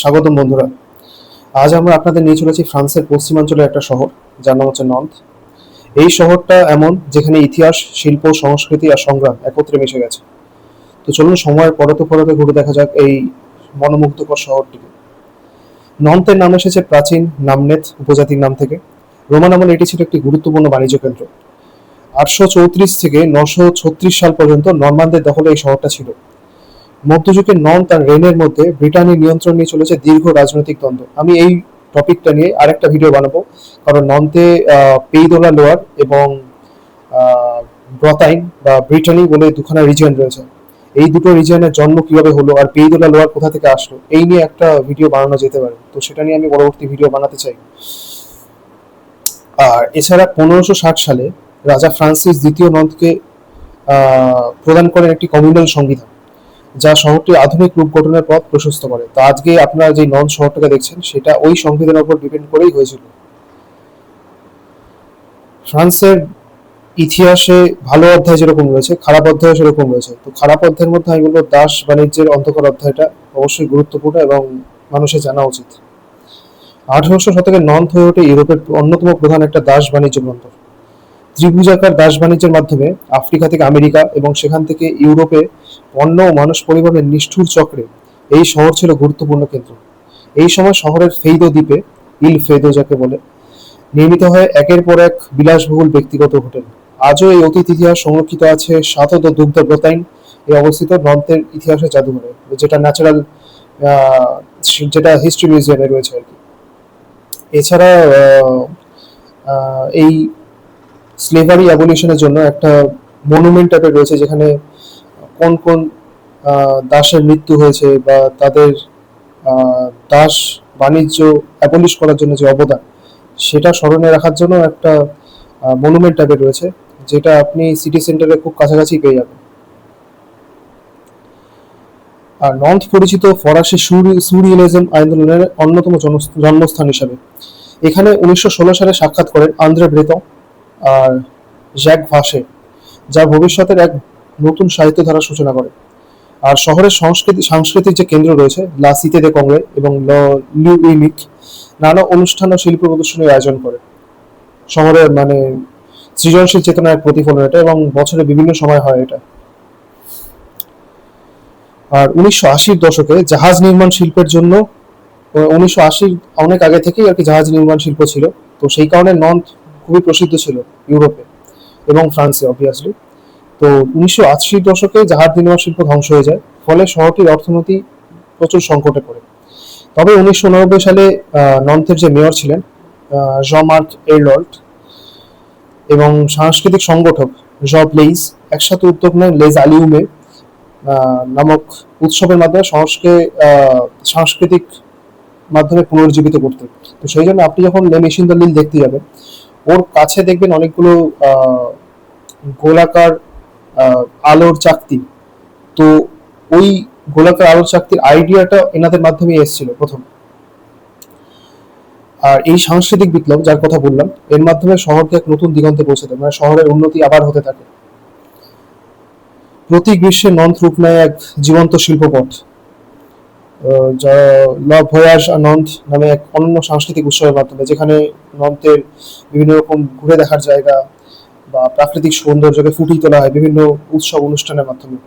স্বাগতম বন্ধুরা। আজ আমরা আপনাদের নিয়ে চলেছি ফ্রান্সের পশ্চিমাঞ্চলের একটা শহর, যার নাম হচ্ছে নন্থ। এই শহরটা এমন, যেখানে ইতিহাস, শিল্প, সংস্কৃতি আর সংগ্রাম একত্রে মিশে গেছে। তো চলুন সময়ের পরতে পরতে ঘুরে দেখা যাক এই মনোমুগ্ধকর শহরটিকে। নন্থের নাম এসেছে প্রাচীন নামনেথ উপজাতির নাম থেকে। রোমান আমলে এটি ছিল একটি গুরুত্বপূর্ণ বাণিজ্য কেন্দ্র। আটশো চৌত্রিশ থেকে নশো ছত্রিশ সাল পর্যন্ত নর্মানদের দখলে এই শহরটা ছিল। মধ্যযুগের নন তার রেনের মধ্যে ব্রিটানির নিয়ন্ত্রণ নিয়ে চলেছে দীর্ঘ রাজনৈতিক দ্বন্দ্ব। আমি এই টপিকটা নিয়ে আরেকটা ভিডিও বানাবো। কারণ নন্তে পেইদোলা লোয়ার এবং ব্রতাইন বা ব্রিটানি বলে দুখানা রিজিয়ন রয়েছে। এই দুটো রিজিয়নের জন্ম কীভাবে হলো আর পেইদোলা লোয়ার কোথা থেকে আসলো, এই নিয়ে একটা ভিডিও বানানো যেতে পারে। তো সেটা নিয়ে আমি পরবর্তী ভিডিও বানাতে চাই। আর এছাড়া পনেরোশো ষাট সালে রাজা ফ্রান্সিস দ্বিতীয় নন্দকে প্রদান করেন একটি কমিউনাল সংবিধান। যা শহরটি আধুনিক রূপ গঠনের পথ প্রশস্ত করে। তো আজকে আপনারা যে নন শহরটাকে দেখছেন, সেটা ওই সংবিধানের উপর ডিপেন্ড করেই হয়েছিল। ফ্রান্সের ইতিহাসে ভালো অধ্যায় যেরকম রয়েছে, খারাপ অধ্যায় সেরকম রয়েছে। তো খারাপ অধ্যায়ের মধ্যে আমি বলব, দাস বাণিজ্যের অন্ধকার অধ্যায়টা অবশ্যই গুরুত্বপূর্ণ এবং মানুষের জানা উচিত। আঠারোশো শতকের নন্থ হয়ে ওঠে ইউরোপের অন্যতম প্রধান একটা দাস বাণিজ্য বন্দর ত্রিভুজাকার দাস বাণিজ্যের মাধ্যমে আফ্রিকা থেকে আমেরিকা এবং সেখান থেকে ইউরোপে পণ্য ও মানুষ পরিবহনের নিষ্ঠুর চক্রে এই শহর ছিল গুরুত্বপূর্ণ কেন্দ্র। এই সময় শহরের ফেইদো দ্বীপে ইল ফেদো যাকে বলে, নির্মিত হয় একের পর এক বিলাসবহুল ব্যক্তিগত হোটেল। আজও এই অতীত ইতিহাস সংরক্ষিত আছে সাতদ দুগ্ধ ব্রতাইন এই অবস্থিত নন্থের ইতিহাসের জাদুঘরে, যেটা ন্যাচারাল যেটা হিস্ট্রি মিউজিয়ামে রয়েছে আর কি। এছাড়া এই স্লেভারি অ্যাবলিশনের জন্য একটা মনুমেন্ট টাইপের রয়েছে যেখানে কোন কোন দাসের মৃত্যু হয়েছে বা তাদের দাস বাণিজ্য অ্যাবলিশ করার জন্য যে অবদান, সেটা স্মরণে রাখার জন্য একটা মনুমেন্ট টাইপের রয়েছে, যেটা আপনি সিটি সেন্টারে খুব কাছাকাছি পেয়ে যাবেন। আর নর্থ পরিচিত ফরাসি সুরি- সুরিয়েলিজম আন্দোলনের অন্যতম জন্মস্থান হিসাবে। এখানে উনিশশো ষোলো সালে সাক্ষাৎ করেন আন্দ্রে ব্রেত আর জ্যাক ভাসে যা ভবিষ্যতের এক নতুন সাহিত্য ধারার সূচনা করে। আর শহরের সংস্কৃতি সাংস্কৃতিক যে কেন্দ্র রয়েছে, লা সিতে দে কংগ্রে এবং ল- লিউ ইউনিক নানা অনুষ্ঠান ও শিল্প প্রদর্শনীর আয়োজন করে। শহরের মানে সৃজনশীল চেতনার প্রতিফলন এটা এবং বছরে বিভিন্ন সময় হয় এটা। আর উনিশশো আশির দশকে জাহাজ নির্মাণ শিল্পের জন্য উনিশশো আশির অনেক আগে থেকেই আর কি জাহাজ নির্মাণ শিল্প ছিল। তো সেই কারণে নন্থ খুবই প্রসিদ্ধ ছিল ইউরোপে এবং ফ্রান্সে অবভিয়াসলি তো উনিশশো আশির দশকে জাহাজ নির্মাণ শিল্প ধ্বংস হয়ে যায়, ফলে শহরটির অর্থনীতি প্রচুর সংকটে পড়ে। তবে উনিশশো নব্বই সালে নন্থের যে মেয়র ছিলেন জমার্ক এরলল্ট এবং সাংস্কৃতিক সংগঠক জব লেইস একসাথে উদ্যোগ নেন লেজ আলিউমে নামক উৎসবের মাধ্যমে সংস্কে সাংস্কৃতিক মাধ্যমে পুনর্জীবিত করতে। তো সেই জন্য আপনি যখন লে মেশিন দ্য লিল দেখতে যাবেন, ওর কাছে দেখবেন অনেকগুলো গোলাকার আলোর চাকতি। তো ওই গোলাকার আলোর চাকতির আইডিয়াটা এনাদের মাধ্যমে এসেছিল প্রথম। আর এই সাংস্কৃতিক বিপ্লব, যার কথা বললাম, এর মাধ্যমে শহরকে এক নতুন দিগন্তে পৌঁছে দেয় মানে শহরের উন্নতি আবার হতে থাকে। প্রতি গ্রীষ্মে নন্থ রূপ নেয় এক জীবন্ত শিল্পপথ যা ল ভয়াস নন্থ নামে এক অনন্য সাংস্কৃতিক উৎসবের মাধ্যমে, যেখানে নন্থের বিভিন্ন রকম ঘুরে দেখার জায়গা বা প্রাকৃতিক সৌন্দর্যকে ফুটিয়ে তোলা হয় বিভিন্ন উৎসব অনুষ্ঠানের মাধ্যমে।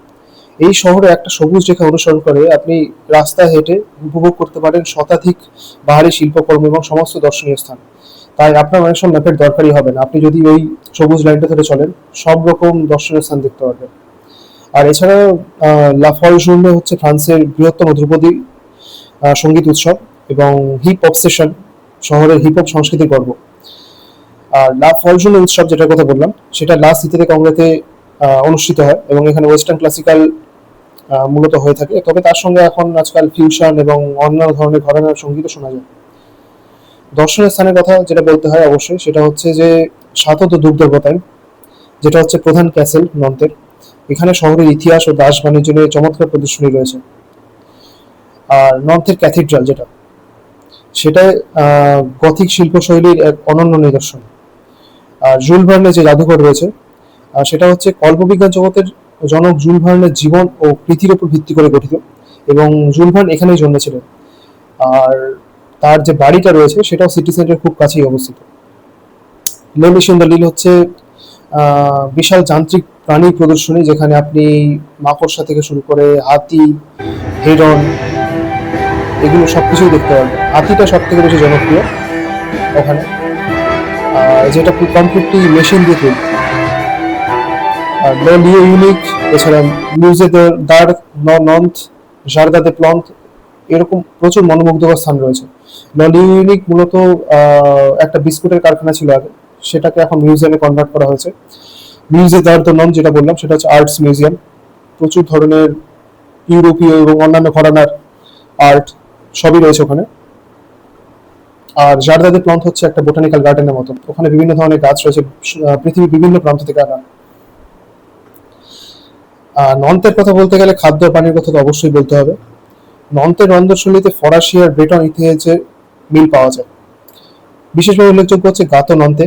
এই শহরে একটা সবুজ রেখা অনুসরণ করে আপনি রাস্তা হেঁটে উপভোগ করতে পারেন শতাধিক বাহারি শিল্পকর্ম এবং সমস্ত দর্শনীয় স্থান। তাই আপনার অনেক সময় ম্যাপের দরকারই হবে না। আপনি যদি ওই সবুজ লাইনটা ধরে চলেন সব রকম দর্শনীয় স্থান দেখতে পারবেন। আর এছাড়াও আহ, লা ফল জুর্নে হচ্ছে ফ্রান্সের বৃহত্তম ধ্রুপদী সংগীত উৎসব এবং হিপ অবসেশন শহরের হিপ হপ সংস্কৃতির গর্ব। আর লা ফলজুন উৎসব যেটার কথা বললাম, সেটা লা সিটিতে কংগ্রেতে অনুষ্ঠিত হয় এবং এখানে ওয়েস্টার্ন ক্লাসিক্যাল মূলত হয়ে থাকে। তবে তার সঙ্গে এখন আজকাল ফিউশন এবং অন্যান্য ধরনের ঘরানার সঙ্গীতও শোনা যায়। দর্শনের স্থানের কথা যেটা বলতে হয় অবশ্যই, সেটা হচ্ছে যে সাতত দুগ্ধবতায় যেটা হচ্ছে প্রধান ক্যাসেল নন্তের এখানে শহরের ইতিহাস ও দাস বাণিজ্য নিয়ে চমৎকার প্রদর্শনী রয়েছে। আর নর্থের ক্যাথিড্রাল যেটা সেটা গথিক শিল্পশৈলীর এক অনন্য নিদর্শন। জুল ভার্নে যে জাদুঘর রয়েছে সেটা হচ্ছে কল্পবিজ্ঞান জগতের জনক জুল ভার্নের জীবন ও কৃতির উপর ভিত্তি করে গঠিত এবং জুল ভার্ন এখানেই জন্মেছিলেন। আর তার যে বাড়িটা রয়েছে, সেটাও সিটি সেন্টারের খুব কাছেই অবস্থিত। লেমিশন দ্য লিল হচ্ছে বিশাল যান্ত্রিক প্রাণী প্রদর্শনী যেখানে আপনি মাকড়সা থেকে শুরু করে হাতি, হিরণ, এগুলো সবকিছুই দেখতে পারবেন হাতিটা সব থেকে বেশি জনপ্রিয় ওখানে। যেটা কমপ্লিটলি মেশিন দিয়ে তৈরি। লো লিও ইউনিক এছাড়া মিউজে দার নন্থ জারদা দে প্লন্থ এরকম প্রচুর মনোমুগ্ধকর স্থান রয়েছে। ললি ইউনিক মূলত একটা বিস্কুটের কারখানা ছিল আগে। সেটাকে এখন মিউজিয়ামে কনভার্ট করা হয়েছে। মিউজে দ্য নন যেটা বললাম, সেটা হচ্ছে আর্টস মিউজিয়াম প্রচুর ধরনের ইউরোপীয় এবং অন্যান্য ঘরানার আর্ট সবই রয়েছে ওখানে। আর জারদাদে প্লন্থ হচ্ছে একটা বোটানিক্যাল গার্ডেনের মতো। ওখানে বিভিন্ন ধরনের গাছ রয়েছে পৃথিবীর বিভিন্ন প্রান্ত থেকে আনা। আর নন্তের কথা বলতে গেলে খাদ্য পানির কথা তো অবশ্যই বলতে হবে। নন্তের রন্ধনশৈলীতে ফরাসি আর ব্রিটন ইতিহাসের মিল পাওয়া যায়। বিশেষভাবে উল্লেখযোগ্য হচ্ছে গাতো নন্তে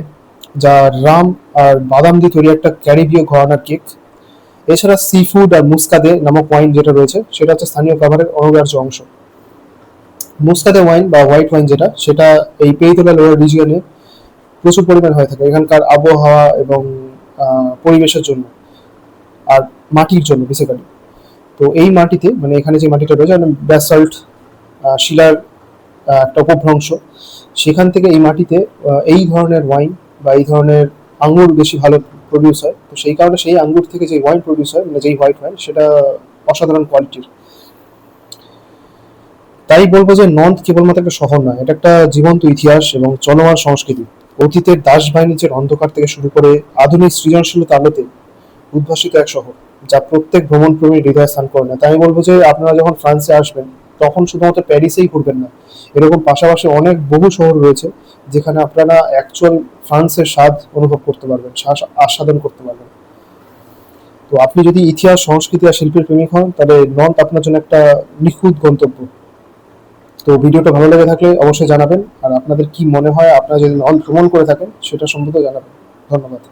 যা রাম আর বাদাম দিয়ে তৈরি একটা ক্যারিবীয় ঘরানার কেক। এছাড়া সি ফুড আর মুস্কাদে নামক ওয়াইন যেটা রয়েছে, সেটা হচ্ছে স্থানীয় খাবারের অনগ্রাহ্য অংশ। মুস্কাদে ওয়াইন বা হোয়াইট ওয়াইন যেটা সেটা এই পেইতোলা লোয়ার রিজিয়নে প্রচুর পরিমাণ হয়ে থাকে এখানকার আবহাওয়া এবং পরিবেশের জন্য আর মাটির জন্য বেসিক্যালি তো এই মাটিতে মানে এখানে যে মাটিটা রয়েছে ব্যাসল্ট শিলার আহ, একটা উপভ্রংশ সেখান থেকে এই মাটিতে এই ধরনের ওয়াইন বা এই ধরনের আঙ্গুর বেশি ভালো প্রডিউস হয়। তো সেই কারণে সেই আঙ্গুর থেকে যে ওয়াইন প্রডিউস হয় মানে যেই হোয়াইট ওয়াইন সেটা অসাধারণ কোয়ালিটির তাই বলব যে নন্থ কেবলমাত্র একটা শহর নয়, এটা একটা জীবন্ত ইতিহাস এবং চলমান সংস্কৃতি। অতীতের দাস বাহিনীর অন্ধকার থেকে শুরু করে আধুনিক সৃজনশীলতা আলোতে উদ্ভাসিত এক শহর, যা প্রত্যেক ভ্রমণপ্রেমীর হৃদয় স্থান করে না তাই বলব যে আপনারা যখন ফ্রান্সে আসবেন, তখন শুধুমাত্র প্যারিসেই ঘুরবেন না, এরকম পাশাপাশি অনেক বহু শহর রয়েছে, যেখানে আপনারা অ্যাকচুয়াল ফ্রান্সের স্বাদ অনুভব করতে পারবেন আস্বাদন করতে পারবেন। তো আপনি যদি ইতিহাস, সংস্কৃতি আর শিল্পের প্রেমিক হন, তাহলে নন্থ আপনার জন্য একটা নিখুঁত গন্তব্য। তো ভিডিওটা ভালো লেগে থাকলে অবশ্যই জানাবেন, আর আপনাদের কি মনে হয়, আপনারা যদি ভ্রমণ করে থাকেন, সেটা সম্পর্কে জানাবেন। ধন্যবাদ।